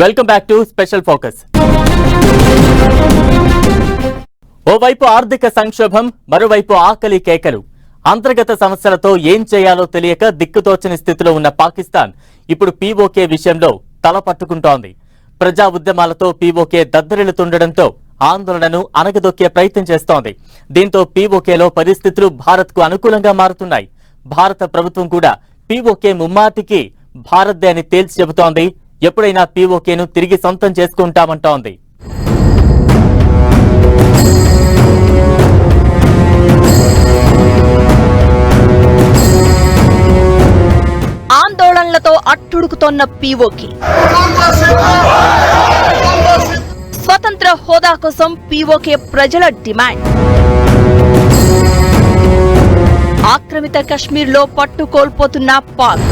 Welcome back to special focus ఓవైపు ఆర్థిక సంక్షోభం మరోవైపు ఆకలి కేకలు. అంతర్గత సమస్యలతో ఏం చేయాలో తెలియక దిక్కుతోచని స్థితిలో ఉన్న పాకిస్తాన్ ఇప్పుడు పీఓకే విషయంలో తల పట్టుకుంటోంది. ప్రజా ఉద్యమాలతో పీఓకే దద్దరిల్లుతుండటంతో ఆందోళనను అణగదొక్కే ప్రయత్నం చేస్తోంది. దీంతో పీఓకేలో పరిస్థితులు భారత్కు అనుకూలంగా మారుతున్నాయి. భారత ప్రభుత్వం కూడా పీఓకే ముమ్మాటికి భారత్దే అని తేల్చి చెబుతోంది ఎప్పుడైనా పీఓకేను తిరిగి సొంతం చేసుకుంటామంటోంది. ఆందోళనలతో అట్టుడుకుతోన్న పీఓకి స్వతంత్ర హోదా కోసం పీఓకే ప్రజల డిమాండ్. ఆక్రమిత కశ్మీర్లో పట్టు కోల్పోతున్న పాక్.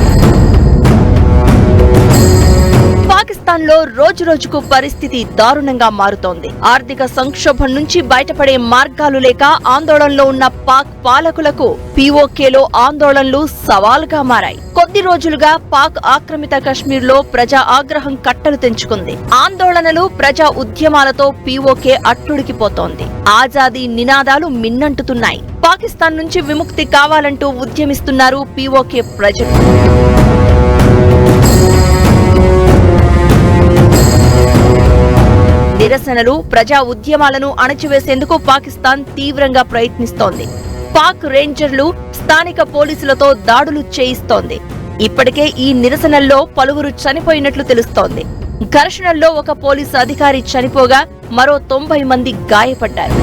పాకిస్తాన్లో రోజు రోజుకు పరిస్థితి దారుణంగా మారుతోంది. ఆర్థిక సంక్షోభం నుంచి బయటపడే మార్గాలు లేక ఆందోళనలో ఉన్న పాక్ పాలకులకు పీఓకేలో ఆందోళనలు సవాల్గా మారాయి. కొద్ది రోజులుగా పాక్ ఆక్రమిత కశ్మీర్లో ప్రజా ఆగ్రహం కట్టలు తెంచుకుంది. ఆందోళనలు ప్రజా ఉద్యమాలతో పీఓకే అట్టుడికిపోతోంది. ఆజాదీ నినాదాలు మిన్నంటుతున్నాయి. పాకిస్తాన్ నుంచి విముక్తి కావాలంటూ ఉద్యమిస్తున్నారు పీఓకే ప్రజలు. నిరసనలు ప్రజా ఉద్యమాలను అణచివేసేందుకు పాకిస్తాన్ తీవ్రంగా ప్రయత్నిస్తోంది. పాక్ రేంజర్లు స్థానిక పోలీసులతో దాడులు చేయిస్తోంది. ఇప్పటికే ఈ నిరసనల్లో పలువురు చనిపోయినట్లు తెలుస్తోంది. ఘర్షణల్లో ఒక పోలీసు అధికారి చనిపోగా మరో తొంభై మంది గాయపడ్డారు.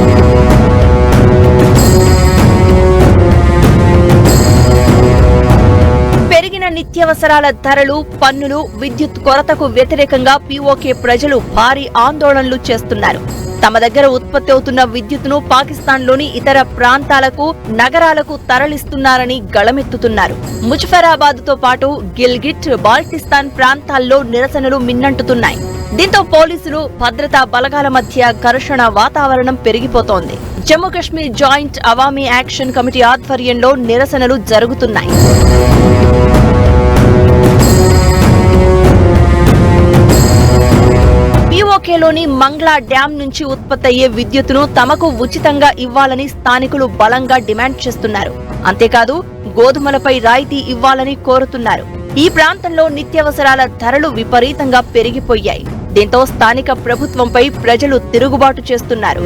పెరిగిన నిత్యావసరాల ధరలు పన్నులు విద్యుత్ కొరతకు వ్యతిరేకంగా పీఓకే ప్రజలు భారీ ఆందోళనలు చేస్తున్నారు. తమ దగ్గర ఉత్పత్తి అవుతున్న విద్యుత్ను పాకిస్తాన్లోని ఇతర ప్రాంతాలకు నగరాలకు తరలిస్తున్నారని గళమెత్తుతున్నారు. ముజఫరాబాద్తో పాటు గిల్గిట్ బాల్టిస్తాన్ ప్రాంతాల్లో నిరసనలు మిన్నంటుతున్నాయి. దీంతో పోలీసులు భద్రతా బలగాల మధ్య ఘర్షణ వాతావరణం పెరిగిపోతోంది. Jammu Kashmir joint Awami action committee ఆధ్వర్యంలో నిరసనలు జరుగుతున్నాయి. పీఓకేలోని మంగ్లా డ్యాం నుంచి ఉత్పత్తయ్యే విద్యుత్తును తమకు ఉచితంగా ఇవ్వాలని స్థానికులు బలంగా డిమాండ్ చేస్తున్నారు. అంతేకాదు గోధుమలపై రాయితీ ఇవ్వాలని కోరుతున్నారు. ఈ ప్రాంతంలో నిత్యావసరాల ధరలు విపరీతంగా పెరిగిపోయాయి. దీంతో స్థానిక ప్రభుత్వంపై ప్రజలు తిరుగుబాటు చేస్తున్నారు.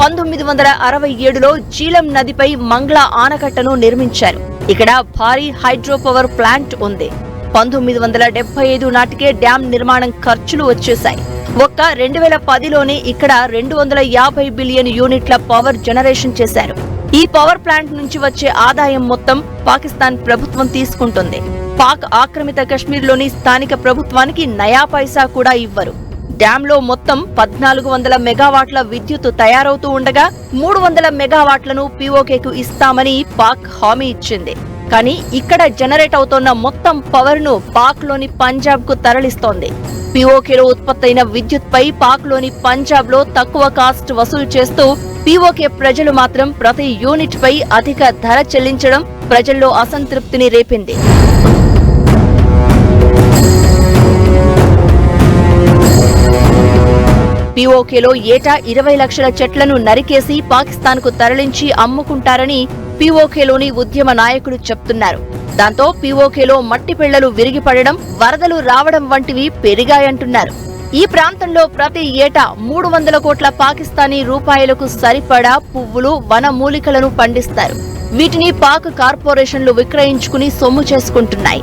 పంతొమ్మిది వందల అరవై ఏడులో జీలం నదిపై మంగ్లా ఆనకట్టను నిర్మించారు. ఇక్కడ భారీ హైడ్రో పవర్ ప్లాంట్ ఉంది. పంతొమ్మిది వందల డెబ్బై ఐదు నాటికే డ్యాం నిర్మాణం ఖర్చులు వచ్చేశాయి. ఒక్క రెండు వేల పదిలోనే ఇక్కడ రెండు వందల యాభై బిలియన్ యూనిట్ల పవర్ జనరేషన్ చేశారు. ఈ పవర్ ప్లాంట్ నుంచి వచ్చే ఆదాయం మొత్తం పాకిస్తాన్ ప్రభుత్వం తీసుకుంటుంది. పాక్ ఆక్రమిత కశ్మీర్లోని స్థానిక ప్రభుత్వానికి నయా పైసా కూడా ఇవ్వరు. డ్యాంలో మొత్తం పద్నాలుగు వందల మెగావాట్ల విద్యుత్ తయారవుతూ ఉండగా మూడు వందల మెగావాట్లను పీఓకేకు ఇస్తామని పాక్ హామీ ఇచ్చింది. కానీ ఇక్కడ జనరేట్ అవుతోన్న మొత్తం పవర్ను పాక్లోని పంజాబ్కు తరలిస్తోంది. పీఓకేలో ఉత్పత్తైన విద్యుత్పై పాక్లోని పంజాబ్లో తక్కువ కాస్ట్ వసూలు చేస్తూ పీఓకే ప్రజలు మాత్రం ప్రతి యూనిట్పై అధిక ధర చెల్లించడం ప్రజల్లో అసంతృప్తిని రేపింది. పీఓకేలో ఏటా ఇరవై లక్షల చెట్లను నరికేసి పాకిస్తాన్కు తరలించి అమ్ముకుంటారని పీఓకేలోని ఉద్యమ నాయకులు చెప్తున్నారు. దాంతో పీఓకేలో మట్టి పిళ్ళలు విరిగిపడడం వరదలు రావడం వంటివి పెరిగాయంటున్నారు. ఈ ప్రాంతంలో ప్రతి ఏటా మూడు వందల కోట్ల పాకిస్తానీ రూపాయలకు సరిపడా పువ్వులు వన మూలికలను పండిస్తారు. వీటిని పాక్ కార్పొరేషన్లు విక్రయించుకుని సొమ్ము చేసుకుంటున్నాయి.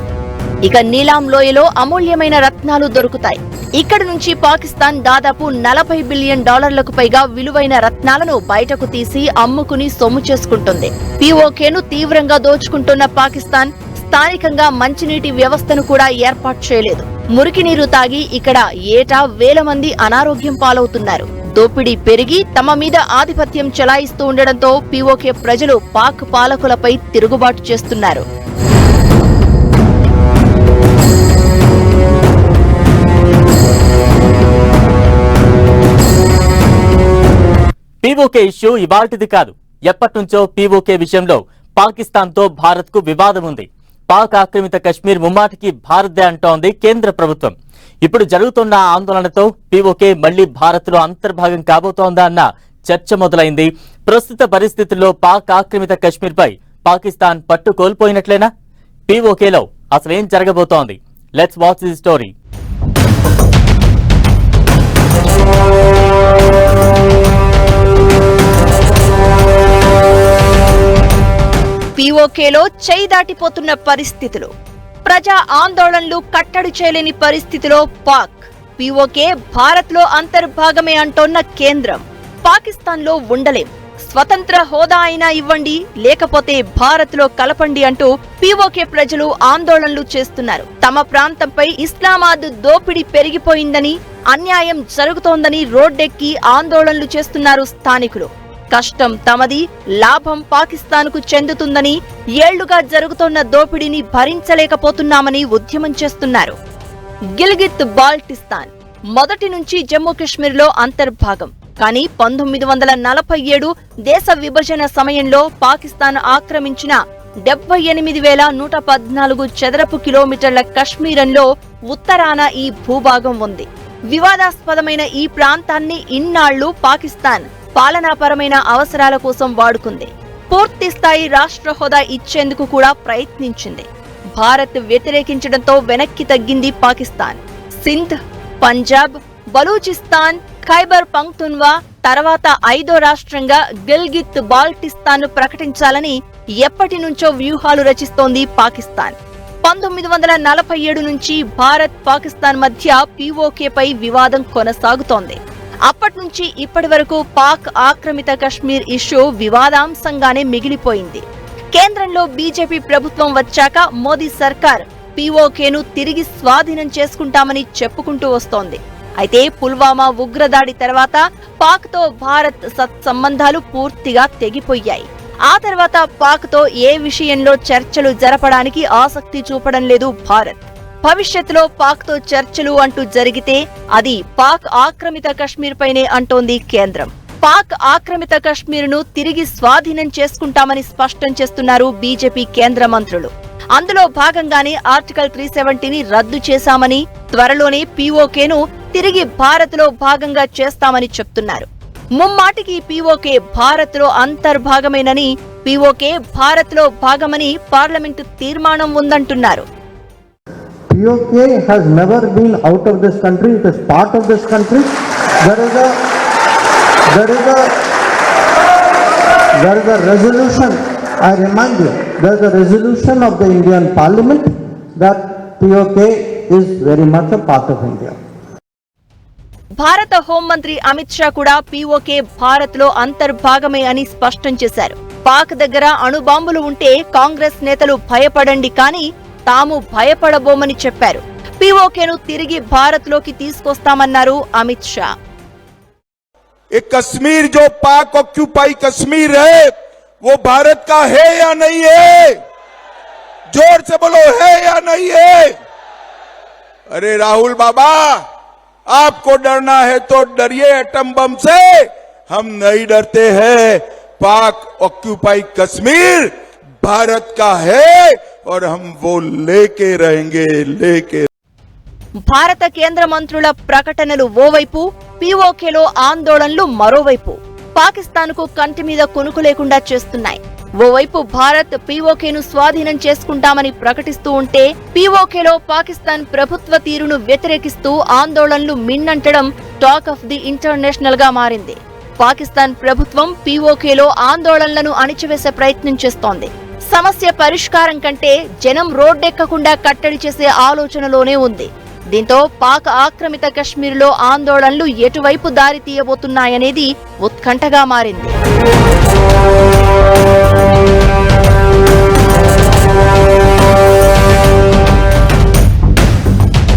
ఇక నీలాం లోయలో అమూల్యమైన రత్నాలు దొరుకుతాయి. ఇక్కడి నుంచి పాకిస్తాన్ దాదాపు నలభై బిలియన్ డాలర్లకు పైగా విలువైన రత్నాలను బయటకు తీసి అమ్ముకుని సొమ్ము చేసుకుంటుంది. పీఓకేను తీవ్రంగా దోచుకుంటున్న పాకిస్తాన్ స్థానికంగా మంచినీటి వ్యవస్థను కూడా ఏర్పాటు చేయలేదు. మురికి నీరు తాగి ఇక్కడ ఏటా వేల మంది అనారోగ్యం పాలవుతున్నారు. దోపిడీ పెరిగి తమ మీద ఆధిపత్యం చెలాయిస్తూ ఉండడంతో పీఓకే ప్రజలు పాక్ పాలకులపై తిరుగుబాటు చేస్తున్నారు. పీఓకే ఇష్యూ ఇవాల్టిది కాదు. ఎప్పటినుంచో పీఓకే విషయంలో పాకిస్తాన్తో భారత్కు వివాదం ఉంది. పాక్ ఆక్రమిత కశ్మీర్ ముమ్మాటికి భారత్దే అంటోంది కేంద్ర ప్రభుత్వం. ఇప్పుడు జరుగుతున్న ఆందోళనతో పీఓకే మళ్ళీ భారత్లో అంతర్భాగం కాబోతోందా అన్న చర్చ మొదలైంది. ప్రస్తుత పరిస్థితుల్లో పాక్ ఆక్రమిత కశ్మీర్పై పాకిస్తాన్ పట్టు కోల్పోయినట్లేనా? పీఓకేలో అసలేం జరగబోతోంది? లెట్స్ వాచ్ ది స్టోరీ పీఓకేలో చేయి దాటిపోతున్న పరిస్థితులు. ప్రజా ఆందోళనలు కట్టడి చేయలేని పరిస్థితిలో పాక్. పీఓకే భారత్లో అంతర్భాగమే అంటోన్న కేంద్రం. పాకిస్తాన్లో ఉండలేం. స్వతంత్ర హోదా అయినా ఇవ్వండి లేకపోతే భారత్లో కలపండి అంటూ పీఓకే ప్రజలు ఆందోళనలు చేస్తున్నారు. తమ ప్రాంతంపై ఇస్లామాద్ దోపిడీ పెరిగిపోయిందని అన్యాయం జరుగుతోందని రోడ్డెక్కి ఆందోళనలు చేస్తున్నారు స్థానికులు. కష్టం తమది లాభం పాకిస్తాన్కు చెందుతుందని ఏళ్ళుగా జరుగుతోన్న దోపిడీని భరించలేకపోతున్నామని ఉద్యమం చేస్తున్నారు. గిల్గిత్ బాల్టిస్తాన్ మొదటి నుంచి జమ్మూ కాశ్మీర్లో అంతర్భాగం. కానీ పంతొమ్మిది వందల నలభై ఏడు దేశ విభజన సమయంలో పాకిస్తాన్ ఆక్రమించిన డెబ్బై ఎనిమిది వేల నూట పద్నాలుగు చదరపు కిలోమీటర్ల కశ్మీరంలో ఉత్తరాన ఈ భూభాగం ఉంది. వివాదాస్పదమైన ఈ ప్రాంతాన్ని ఇన్నాళ్ళు పాకిస్తాన్ పాలనాపరమైన అవసరాల కోసం వాడుకుంది. పూర్తి స్థాయి రాష్ట్ర హోదా ఇచ్చేందుకు కూడా ప్రయత్నించింది. భారత్ వ్యతిరేకించడంతో వెనక్కి తగ్గింది పాకిస్తాన్. సింధ్ పంజాబ్ బలూచిస్తాన్ ఖైబర్ పంక్తున్వా తర్వాత ఐదో రాష్ట్రంగా గిల్గిత్ బాల్టిస్తాన్ ప్రకటించాలని ఎప్పటి నుంచో వ్యూహాలు రచిస్తోంది పాకిస్తాన్. పంతొమ్మిది వందల నలభై ఏడు నుంచి భారత్ పాకిస్తాన్ మధ్య పీఓకేపై వివాదం కొనసాగుతోంది. అప్పటి నుంచి ఇప్పటి వరకు పాక్ ఆక్రమిత కశ్మీర్ ఇష్యూ వివాదాంశంగానే మిగిలిపోయింది. కేంద్రంలో బీజేపీ ప్రభుత్వం వచ్చాక మోదీ సర్కార్ పీఓకేను తిరిగి స్వాధీనం చేసుకుంటామని చెప్పుకుంటూ వస్తోంది. అయితే పుల్వామా ఉగ్రదాడి తర్వాత పాక్తో భారత్ సత్సంబంధాలు పూర్తిగా తెగిపోయాయి. ఆ తర్వాత పాక్తో ఏ విషయంలో చర్చలు జరపడానికి ఆసక్తి చూపడం లేదు భారత్. భవిష్యత్తులో పాక్తో చర్చలు అంటూ జరిగితే అది పాక్ ఆక్రమిత కశ్మీర్ పైనే అంటోంది కేంద్రం. పాక్ ఆక్రమిత కశ్మీర్ను తిరిగి స్వాధీనం చేసుకుంటామని స్పష్టం చేస్తున్నారు బీజేపీ కేంద్ర మంత్రులు. అందులో భాగంగానే ఆర్టికల్ త్రీ సెవెంటీని రద్దు చేశామని త్వరలోనే పీఓకేను తిరిగి భారత్లో భాగంగా చేస్తామని చెప్తున్నారు. ముమ్మాటికి పీఓకే భారత్లో అంతర్భాగమేనని పీఓకే భారత్లో భాగమని పార్లమెంటు తీర్మానం ఉందంటున్నారు. POK has never been out of this country, it is part of this country. There is a, there is a, there is a resolution, I remind you, there is a resolution of the Indian Parliament that POK is very much a part of India. భారత హోంమంత్రి అమిత్ షా కూడా PoK భారత్లో అంతర్భాగమే అని స్పష్టం చేశారు పాక్ దగ్గర అణుబాంబులు ఉంటే కాంగ్రెస్ నేతలు భయపడండి కానీ తాము భయపడబోమని చెప్పారు పీఓకేను తిరిగి భారత్ లోకి తీసుకొస్తామన్నారు అమిత్ షా ये कश्मीर जो पाक ऑक्यूपाई कश्मीर है वो भारत का है या नहीं है जोर से बोलो है या नहीं है अरे राहुल बाबा आपको डरना है तो डरिए एटम बम से हम नहीं डरते हैं पाक ऑक्यूपाई कश्मीर भारत का है और हम वो लेके रहेंगे लेके భారత కేంద్ర మంత్రుల ప్రకటనలు ఓవైపు పీఓకేలో ఆందోళనలు మరోవైపు పాకిస్తాన్కు కంటి మీద కునుకు లేకుండా చేస్తున్నాయి ఓవైపు భారత్ పీఓకేను స్వాధీనం చేసుకుంటామని ప్రకటిస్తూ ఉంటే పీఓకేలో పాకిస్తాన్ ప్రభుత్వ తీరును వ్యతిరేకిస్తూ ఆందోళనలు మిన్నంటడం టాక్ ఆఫ్ ది ఇంటర్నేషనల్ గా మారింది పాకిస్తాన్ ప్రభుత్వం పీఓకేలో ఆందోళనలను అణిచివేసే ప్రయత్నం చేస్తోంది సమస్య పరిష్కారం కంటే జనం రోడ్డెక్కకుండా కట్టడి చేసే ఆలోచనలోనే ఉంది. దీంతో పాక్ ఆక్రమిత కశ్మీర్లో ఆందోళనలు ఎటువైపు దారి తీయబోతున్నాయనేది ఉత్కంఠగా మారింది.